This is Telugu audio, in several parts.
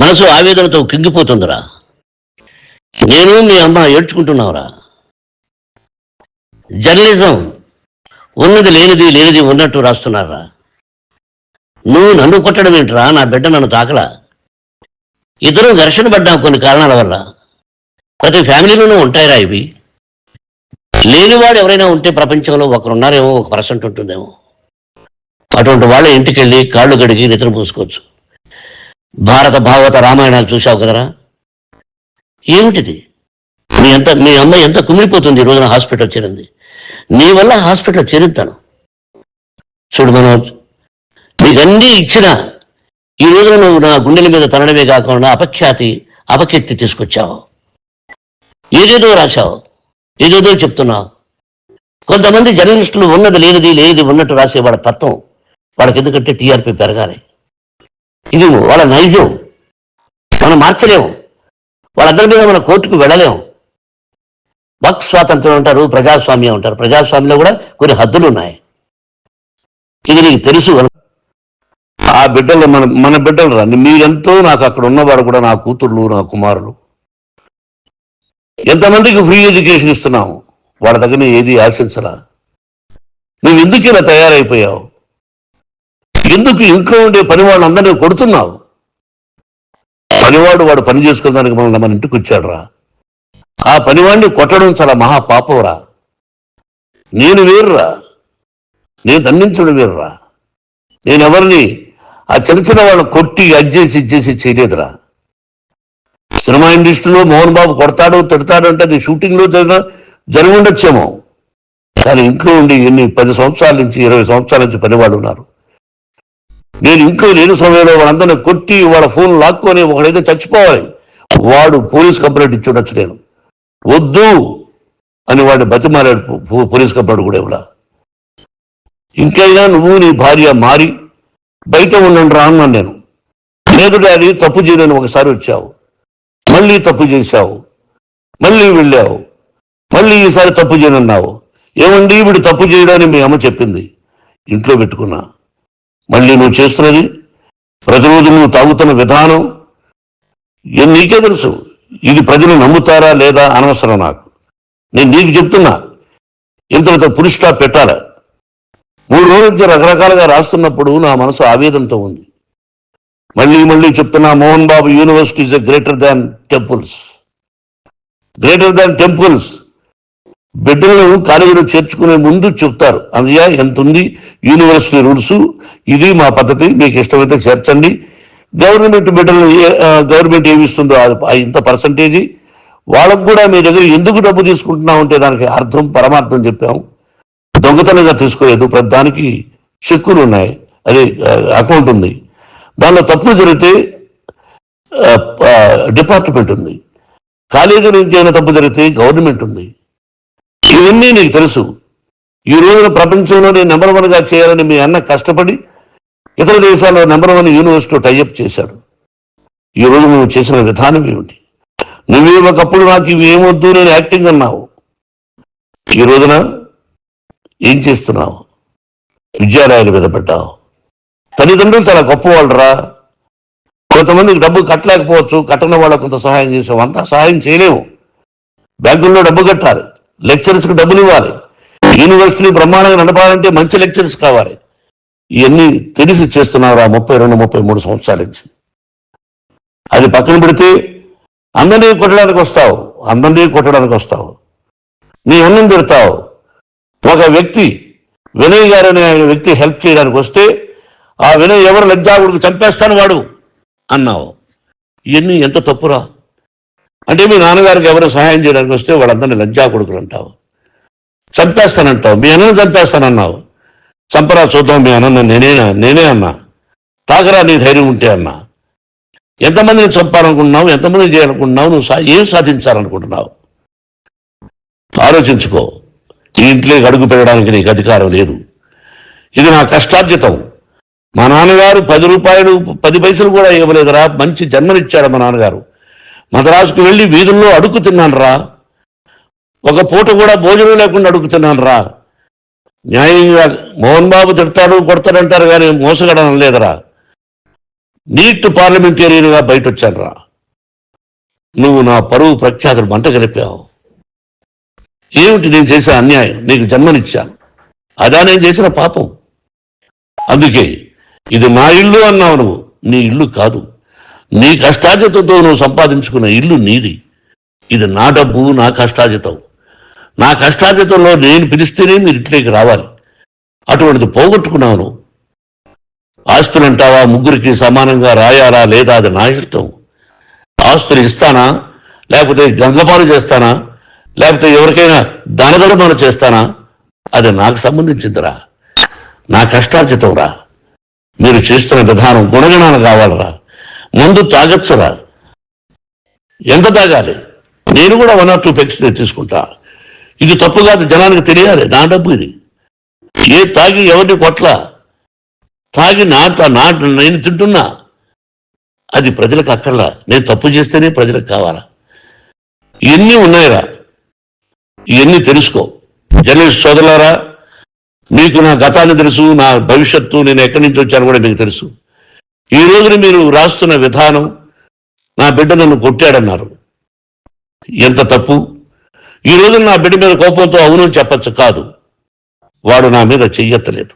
మనసు ఆవేదనతో కింగిపోతుందిరా. నేను మీ అమ్మ ఏడ్చుకుంటున్నావురా. జర్నలిజం ఉన్నది లేనిది లేనిది ఉన్నట్టు రాస్తున్నారా? నువ్వు నన్ను కొట్టడం ఏంట్రా? నా బిడ్డ నన్ను తాకలా? ఇద్దరం ఘర్షణ పడ్డాం కొన్ని కారణాల వల్ల. ప్రతి ఫ్యామిలీలోనూ ఉంటాయిరా ఇవి. లేనివాడు ఎవరైనా ఉంటే ప్రపంచంలో ఒకరున్నారేమో ఒక పర్సెంట్ ఉంటుందేమో. అటువంటి వాళ్ళ ఇంటికి వెళ్ళి కాళ్ళు కడిగి నిద్ర పూసుకోవచ్చు భారత భాగవత రామాయణాలు చూసావు కదరా? ఏమిటిది? మీ ఎంత మీ అమ్మ ఎంత కుమిలిపోతుంది ఈ రోజున హాస్పిటల్ చేరింది? నీ వల్ల హాస్పిటల్ చేరుతాను చూడు మనోజ్ నీకన్నీ ఇచ్చినా ఇచ్చిన ఈ రోజున నువ్వు నా గుండెల మీద తనడమే కాకుండా అపఖ్యాతి అపకీర్తి తీసుకొచ్చావు. ఏదేదో రాశావు ఏదేదో చెప్తున్నావు. కొంతమంది జర్నలిస్టులు ఉన్నది లేనిది లేనిది ఉన్నట్టు రాసే వాళ్ళ తత్వం వాళ్ళకి ఎందుకంటే టీఆర్పీ పెరగాలి. ఇది వాళ్ళ నైజం. మనం మార్చలేము. వాళ్ళందరి మీద మన కోర్టుకు వెళ్ళలేము. వాక్ స్వాతంత్రం అంటారు ప్రజాస్వామ్యం అంటారు. ప్రజాస్వామ్యంలో కూడా కొన్ని హద్దులు ఉన్నాయి. ఇది నీకు తెలుసు. ఆ బిడ్డలు మన మన బిడ్డలు రండి మీరెంతో నాకు అక్కడ ఉన్నవాడు కూడా నా కూతుర్లు నా కుమారులు. ఎంతమందికి ఫ్రీ ఎడ్యుకేషన్ ఇస్తున్నావు? వాళ్ళ దగ్గర ఏది ఆశించరా నువ్వు ఎందుకు ఇలా తయారైపోయావు? ఎందుకు ఇంట్లో ఉండే పని వాళ్ళందరినీ కొడుతున్నావు? పనివాడు వాడు పని చేసుకోవడానికి మనల్ని మన ఇంటికి వచ్చాడురా. ఆ పనివాడిని కొట్టడం చాలా మహా పాపంరా. నేను వేరురా. నేను దండించడం వేరురా. నేను ఎవరిని ఆ చిన్న చిన్న వాళ్ళని కొట్టి అడ్జేసి ఇచ్చేసి చేయలేదురా. సినిమా ఇండస్ట్రీలో మోహన్ బాబు కొడతాడు తిడతాడు అంటే అది షూటింగ్లో జరిగిన జరిగి ఉండొచ్చేమో కానీ ఇంట్లో ఉండి ఎన్ని పది సంవత్సరాల నుంచి ఇరవై సంవత్సరాల నుంచి పనివాళ్ళు ఉన్నారు. నేను ఇంట్లో లేని సమయంలో వాళ్ళందరినీ కొట్టి వాళ్ళ ఫోన్ లాక్కొని ఒకడైతే చచ్చిపోవాలి. వాడు పోలీస్ కంప్లైంట్ ఇచ్చుండొచ్చు నేను. వద్దు అని వాడిని బతిమాలాడు పోలీస్ కంప్లైంట్ కూడా ఇవ్వడా ఇంకైనా నువ్వు నీ భార్య మారి బయట ఉండండి రా అన్నాను నేను. లేదు డాడీ తప్పు చేయలేని ఒకసారి వచ్చావు. మళ్ళీ తప్పు చేశావు. మళ్ళీ వెళ్ళావు. మళ్ళీ ఈసారి తప్పు చేయనన్నావు. ఏమండి ఇప్పుడు తప్పు చేయడానికి మీ అమ్మ చెప్పింది. ఇంట్లో పెట్టుకున్నా. మళ్ళీ నువ్వు చేస్తున్నది? ప్రతిరోజు నువ్వు తాగుతున్న విధానం? నీకే తెలుసు. ఇది ప్రజలు నమ్ముతారా లేదా అనవసరం నాకు. నేను నీకు చెప్తున్నా. ఇంతటితో పులి స్టాప్ పెట్టాలా? మూడు రోజుల నుంచి రకరకాలుగా రాస్తున్నప్పుడు నా మనసు ఆవేదంతో ఉంది. మళ్ళీ మళ్ళీ చెప్తున్నా Mohan Babu university is a greater than temples. Greater than temples. బిడ్డలను కాలేజీలో చేర్చుకునే ముందు చెప్తారు. అందుయా ఎంత ఉంది యూనివర్సిటీ రూల్స్. ఇది మా పద్ధతి. మీకు ఇష్టమైతే చేర్చండి. గవర్నమెంట్ బిడ్డలు గవర్నమెంట్ ఏమి ఇస్తుందో అది ఇంత పర్సంటేజీ. వాళ్ళకు కూడా మీ దగ్గర ఎందుకు డబ్బు తీసుకుంటున్నాం అంటే దానికి అర్థం పరమార్థం చెప్పాము దొంగతనంగా తీసుకోలేదు. ప్రతి దానికి చెక్కులు ఉన్నాయి. అదే అకౌంట్ ఉంది. దానిలో తప్పులు జరిగితే డిపార్ట్మెంట్ ఉంది. కాలేజీ నుంచి అయినా తప్పు జరిగితే గవర్నమెంట్ ఉంది. ఇవన్నీ నీకు తెలుసు. ఈ రోజున ప్రపంచంలోనే నెంబర్ వన్గా చేయాలని మీ అన్న కష్టపడి ఇతర దేశాల్లో నెంబర్ వన్ యూనివర్సిటీ టైఅప్ చేశాడు. ఈ రోజు నువ్వు చేసిన విధానం ఏమిటి? నువ్వే ఒకప్పుడు నాకు ఇవి ఏమొద్దు నేను యాక్టింగ్ అన్నావు. ఈ రోజున ఏం చేస్తున్నావు? విద్యాలయాల మీద పెట్టావు తల్లిదండ్రులు చాలా గొప్పవాళ్ళరా. కొంతమందికి డబ్బు కట్టలేకపోవచ్చు కట్టని వాళ్ళకు కొంత సహాయం చేసావు. అంతా సహాయం చేయలేము బ్యాంకుల్లో డబ్బు కట్టాలి. లెక్చరర్స్కి డబ్బులు ఇవ్వాలి. యూనివర్సిటీ బ్రహ్మాండంగా నడపాలంటే మంచి లెక్చరర్స్ కావాలి. ఇవన్నీ తెలిసి చేస్తున్నారు ఆ ముప్పై రెండు ముప్పై మూడు సంవత్సరాల నుంచి. అది పక్కన పెడితే అందరినీ కొట్టడానికి వస్తావు అందరినీ కొట్టడానికి వస్తావు. నీ అన్నం తిడతావు. ఒక వ్యక్తి వినయ్ గారు అనే ఆయన వ్యక్తి హెల్ప్ చేయడానికి వస్తే ఆ వినయ్ ఎవరు లజ్జాగుడికి చంపేస్తాను వాడు అన్నావు. ఇవన్నీ ఎంత తప్పురా? అంటే మీ నాన్నగారికి ఎవరు సహాయం చేయడానికి వస్తే వాళ్ళందరినీ లజ్జా కొడుకులు అంటావు. చంపేస్తానంటావు. మీ అన్నను చంపేస్తానన్నావు. చంపరా చూద్దాం మీ అన్న నేనే నేనే అన్నా. తాగరా నీ ధైర్యం ఉంటే అన్నా. ఎంతమందిని చంపాలనుకుంటున్నావు? ఎంతమందిని చేయాలనుకుంటున్నావు? నువ్వు సా- ఏం సాధించాలనుకుంటున్నావు? ఆలోచించుకో. ఈ ఇంట్లోకి అడుగు పెట్టడానికి నీకు అధికారం లేదు. ఇది నా కష్టార్జితం. మా నాన్నగారు పది రూపాయలు పది పైసలు కూడా ఇవ్వలేదురా. మంచి జన్మనిచ్చాడు మా నాన్నగారు. మద్రాసుకు వెళ్ళి వీధుల్లో అడుగు తిన్నాను రా ఒక పూట కూడా భోజనం లేకుండా అడుగు రా న్యాయంగా మోహన్ బాబు తిడతాడు కొడతాడంటారు కానీ మోసగడం లేదురా నీట్ పార్లమెంటేరియన్గా బయట వచ్చాను రా నువ్వు నా పరువు ప్రఖ్యాతులు మంట కలిపావు. ఏమిటి నేను చేసిన అన్యాయం? నీకు జన్మనిచ్చాను. అదా నేను చేసిన పాపం. అందుకే ఇది నా ఇల్లు అన్నావు నువ్వు. నీ ఇల్లు కాదు. నీ కష్టార్జితంతో నువ్వు సంపాదించుకున్న ఇల్లు నీది. ఇది నా డబ్బు నా కష్టార్జితం. నా కష్టార్జితంలో నేను పిలిస్తేనే మీరు ఇంట్లోకి రావాలి. అటువంటిది పోగొట్టుకున్నాను. ఆస్తులు అంటావా? ముగ్గురికి సమానంగా రాయాలా? లేదా? అది నా ఇష్టం. ఆస్తులు ఇస్తానా? లేకపోతే గంగపాలు చేస్తానా? లేకపోతే ఎవరికైనా ధనధర్మాలు చేస్తానా? అది నాకు సంబంధించిందిరా. నా కష్టార్జితం రా మీరు చేస్తున్న విధానం గుణగణాలు కావాలరా. ముందు తాగొచ్చురా ఎంత తాగాలి? నేను కూడా వన్ ఆర్ టూ పెక్స్ తీసుకుంటా. ఇది తప్పు కాదు జనానికి తెలియాలి. నా డబ్బు ఇది. ఏ తాగి ఎవరిని కొట్ల? తాగి నా నా నేను తింటున్నా. అది ప్రజలకు అక్కర్లా. నేను తప్పు చేస్తేనే ప్రజలకు కావాలా? ఇవన్నీ ఉన్నాయిరా. ఇవన్నీ తెలుసుకో. జర్నలిస్ట్ సోదరులారా మీకు నా గతాన్ని తెలుసు నా భవిష్యత్తు నేను ఎక్కడి నుంచి వచ్చాను కూడా మీకు తెలుసు. ఈ రోజున మీరు రాస్తున్న విధానం నా బిడ్డ నన్ను కొట్టాడన్నారు. ఎంత తప్పు? ఈ రోజు నా బిడ్డ మీద కోపంతో అవును చెప్పచ్చు కాదు. వాడు నా మీద చెయ్యెత్తలేదు.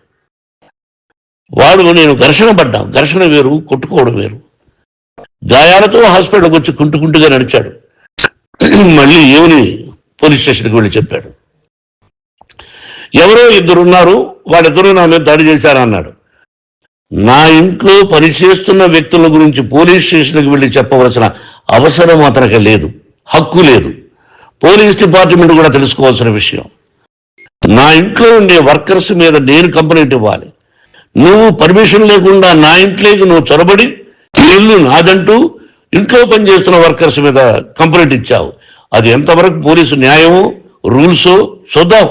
వాడు నేను ఘర్షణ పడ్డా. ఘర్షణ వేరు కొట్టుకోవడం వేరు. గాయాలతో హాస్పిటల్కి వచ్చి కుంటుకుంటుగా నడిచాడు. మళ్ళీ ఏమని పోలీస్ స్టేషన్కి వెళ్ళి చెప్పాడు. ఎవరో ఇద్దరున్నారు. వాళ్ళిద్దరూ నా మీద దాడి చేశారన్నాడు. నా ఇంట్లో పనిచేస్తున్న వ్యక్తుల గురించి పోలీస్ స్టేషన్కి వెళ్ళి చెప్పవలసిన అవసరం అతనికి లేదు హక్కు లేదు. పోలీస్ డిపార్ట్మెంట్ కూడా తెలుసుకోవాల్సిన విషయం. నా ఇంట్లో ఉండే వర్కర్స్ మీద నేను కంప్లైంట్ ఇవ్వాలి. నువ్వు పర్మిషన్ లేకుండా నా ఇంట్లోకి నువ్వు చొరబడి ఇల్లు నాదంటూ ఇంట్లో పనిచేస్తున్న వర్కర్స్ మీద కంప్లైంట్ ఇచ్చావు. అది ఎంతవరకు పోలీసు న్యాయమో రూల్సో చూద్దాం.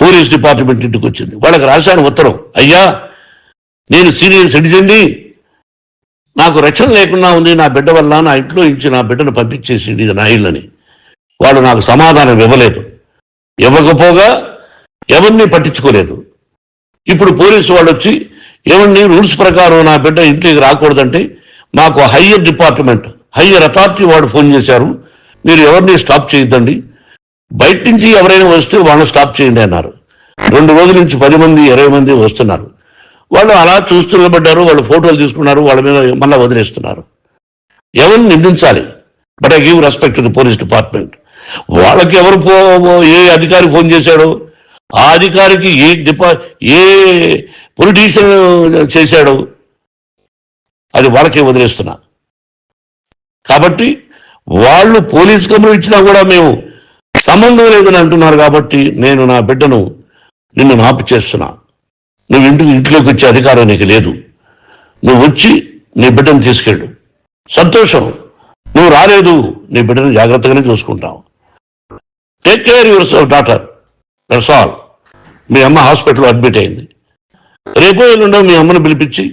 పోలీస్ డిపార్ట్మెంట్ ఇంటికి వచ్చింది. వాళ్ళకి రాశాను ఉత్తరం. అయ్యా నేను సీనియర్ సిటిజన్ని నాకు రక్షణ లేకుండా ఉంది నా బిడ్డ వల్ల నా ఇంట్లో ఇచ్చి నా బిడ్డను పంపించేసింది ఇది నా ఇల్లని. వాళ్ళు నాకు సమాధానం ఇవ్వలేదు. ఇవ్వకపోగా ఎవరిని పట్టించుకోలేదు. ఇప్పుడు పోలీసు వాళ్ళు వచ్చి ఎవరిని రూల్స్ ప్రకారం నా బిడ్డ ఇంట్లోకి రాకూడదంటే మాకు హయ్యర్ డిపార్ట్మెంట్ హయ్యర్ అథారిటీ వాడు ఫోన్ చేశారు. మీరు ఎవరిని స్టాప్ చేయొద్దండి. బయట నుంచి ఎవరైనా వస్తే వాళ్ళని స్టాప్ చేయండి అన్నారు. రెండు రోజుల నుంచి పది మంది ఇరవై మంది వస్తున్నారు. వాళ్ళు అలా చూస్తూ నిలబడ్డారు వాళ్ళు ఫోటోలు తీసుకున్నారు వాళ్ళ మీద మళ్ళీ వదిలేస్తున్నారు. ఎవరిని నిందించాలి? But I give respect to police department వాళ్ళకి ఎవరు పో ఏ అధికారి ఫోన్ చేశాడు? ఆ అధికారికి ఏ డిపా ఏ పొలిటీషియన్ చేశాడు? అది వాళ్ళకే వదిలేస్తున్నా. కాబట్టి వాళ్ళు పోలీస్ కంప్లైంట్ ఇచ్చినా కూడా మేము సంబంధం లేదని అంటున్నారు కాబట్టి నేను నా బిడ్డను నిన్ను నాపు చేస్తున్నాను నువ్వు ఇంటికి ఇంట్లోకి వచ్చే అధికారం నీకు లేదు. నువ్వు వచ్చి నీ బిడ్డను తీసుకెళ్ళు. సంతోషం. నువ్వు రాలేదు నీ బిడ్డను జాగ్రత్తగానే చూసుకుంటావు. Take care your daughter that's all మీ అమ్మ హాస్పిటల్లో అడ్మిట్ అయింది. రేపో ఎల్లుండో మీ అమ్మను పిలిపించి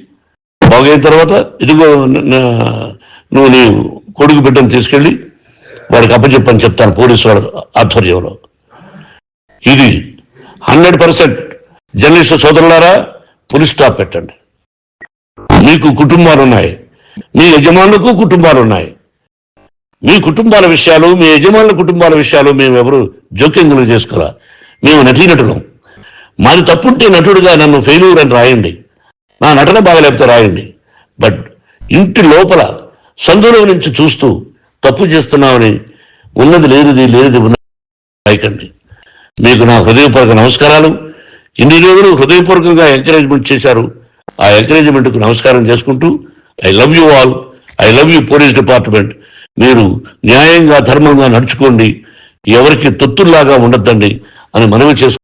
బాగైన తర్వాత ఇదిగో నువ్వు నీ కొడుకు బిడ్డను తీసుకెళ్ళి వాడికి అప్పచెప్పని చెప్తాను పోలీసు వాళ్ళ ఆధ్వర్యంలో. ఇది హండ్రెడ్ పర్సెంట్ జర్నలిస్ట్ సోదరులారా పులి స్టాప్ పెట్టండి. మీకు కుటుంబాలు ఉన్నాయి మీ యజమానులకు కుటుంబాలు ఉన్నాయి మీ కుటుంబాల విషయాలు మీ యజమానుల కుటుంబాల విషయాలు మేము ఎవరు జోక్యంగులు చేసుకోరా మేము నటీనటులం. మాది తప్పుంటే నటుడుగా నన్ను ఫెయిల్యూర్ అని రాయండి. నా నటన బాగలేకపోతే రాయండి. బట్ ఇంటి లోపల సందులో నుంచి చూస్తూ తప్పు చేస్తున్నామని ఉన్నది లేనిది లేనిది ఉన్నది రాయకండి మీకు నా హృదయపూర్వక నమస్కారాలు. ఇన్ని రోజులు హృదయపూర్వకంగా ఎంకరేజ్మెంట్ చేశారు. ఆ ఎంకరేజ్మెంట్కు నమస్కారం చేసుకుంటూ I love you all I love you police department మీరు న్యాయంగా ధర్మంగా నడుచుకోండి. ఎవరికి తొత్తుల్లాగా ఉండొద్దండి అని మనవి చేసుకుంటూ